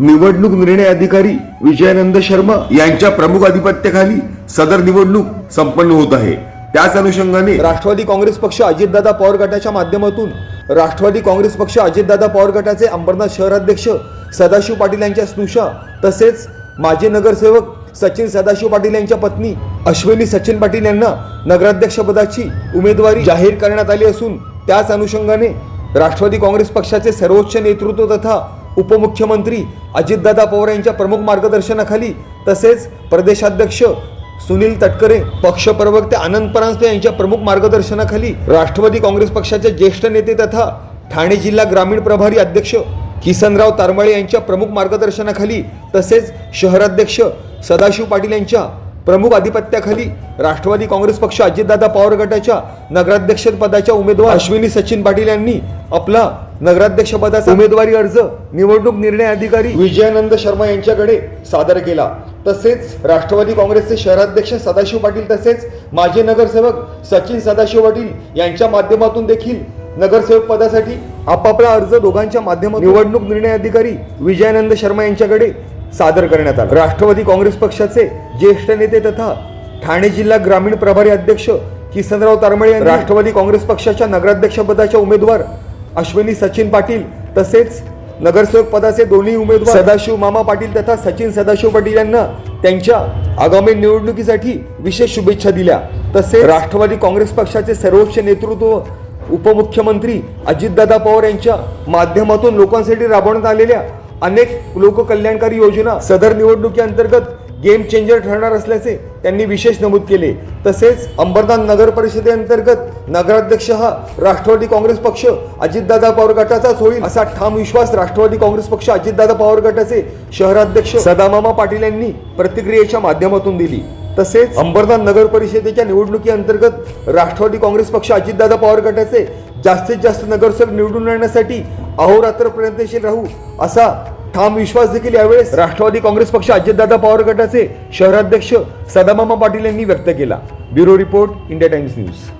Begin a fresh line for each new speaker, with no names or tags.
निवडणूक निर्णय अधिकारी विजयानंद शर्मा यांच्या प्रमुख आधिपत्याखाली सदर निवडणूक संपन्न होत आहे. त्याच अनुषंगाने राष्ट्रवादी काँग्रेस पक्ष अजितदादा पवार गटाच्या माध्यमातून राष्ट्रवादी काँग्रेस पक्ष अजितदादा पवार गटाचे अंबरनाथ शहराध्यक्ष सदाशिव पाटील यांच्या स्नुषा तसेच माजी नगरसेवक सचिन सदाशिव पाटील यांच्या पत्नी अश्विनी सचिन पाटील यांना नगराध्यक्षपदाची उमेदवारी जाहीर करण्यात आली असून त्याच अनुषंगाने राष्ट्रवादी काँग्रेस पक्षाचे सर्वोच्च नेतृत्व तथा उपमुख्यमंत्री अजितदादा पवार यांच्या प्रमुख मार्गदर्शनाखाली तसेच प्रदेशाध्यक्ष सुनील तटकरे पक्ष प्रवक्ते आनंद परांजपे यांच्या प्रमुख मार्गदर्शनाखाली राष्ट्रवादी काँग्रेस पक्षाचे ज्येष्ठ नेते तथा ठाणे जिल्हा ग्रामीण प्रभारी अध्यक्ष किसनराव तारमाळे यांच्या प्रमुख मार्गदर्शनाखाली तसेच शहराध्यक्ष सदाशिव पाटील यांच्या प्रमुख आधिपत्याखाली राष्ट्रवादी काँग्रेस पक्ष अजितदादा पवार गटाच्या नगराध्यक्षपदाच्या उमेदवार अश्विनी सचिन पाटील यांनी आपला नगराध्यक्ष पदाचा उमेदवारी अर्ज निवडणूक निर्णय अधिकारी विजयानंद शर्मा यांच्याकडे सादर केला. तसेच राष्ट्रवादी काँग्रेसचे शहराध्यक्ष सदाशिव पाटील तसेच माजी नगरसेवक सचिन सदाशिव पाटील यांच्या माध्यमातून देखील नगरसेवक पदासाठी आपापला अर्ज दोघांच्या माध्यमातून निवडणूक निर्णय अधिकारी विजयानंद शर्मा यांच्याकडे सादर करण्यात आला. राष्ट्रवादी काँग्रेस पक्षाचे ज्येष्ठ नेते तथा ठाणे जिल्हा ग्रामीण प्रभारी अध्यक्ष किसनराव तारमळे राष्ट्रवादी काँग्रेस पक्षाच्या नगराध्यक्षपदाच्या उमेदवार अश्विनी सचिन पाटील तसेच नगरसेवक पदाचे दोन्ही उमेदवार सदाशिव मामा पाटील तथा सचिन सदाशिव पाटील यांना त्यांच्या आगामी निवडणुकीसाठी विशेष शुभेच्छा दिल्या. तसेच राष्ट्रवादी काँग्रेस पक्षाचे सर्वोच्च नेतृत्व उपमुख्यमंत्री अजितदादा पवार यांच्या माध्यमातून लोकांसाठी राबवण्यात आलेल्या अनेक लोककल्याणकारी योजना सदर निवडणुकीअंतर्गत गेम चेंजर ठरणार असल्याचे त्यांनी विशेष नमूद केले. तसेच अंबरनाथ नगर परिषदेअंतर्गत नगराध्यक्ष हा राष्ट्रवादी काँग्रेस पक्ष अजितदादा पवार गटाचाच होईल असा ठाम विश्वास राष्ट्रवादी काँग्रेस पक्ष अजितदादा पवार गटाचे शहराध्यक्ष सदामामा पाटील यांनी प्रतिक्रियेच्या माध्यमातून दिली. तसेच अंबरनाथ नगर परिषदेच्या निवडणुकीअंतर्गत राष्ट्रवादी काँग्रेस पक्ष अजितदादा पवार गटाचे जास्तीत जास्त नगरसेवक निवडून येण्यासाठी अहोरात्र प्रयत्नशील राहू असा ठाम विश्वास देखील यावेळेस राष्ट्रवादी काँग्रेस पक्ष अजितदादा पवार गटाचे शहराध्यक्ष सदामामा पाटील यांनी व्यक्त केला. Bureau report India Times news.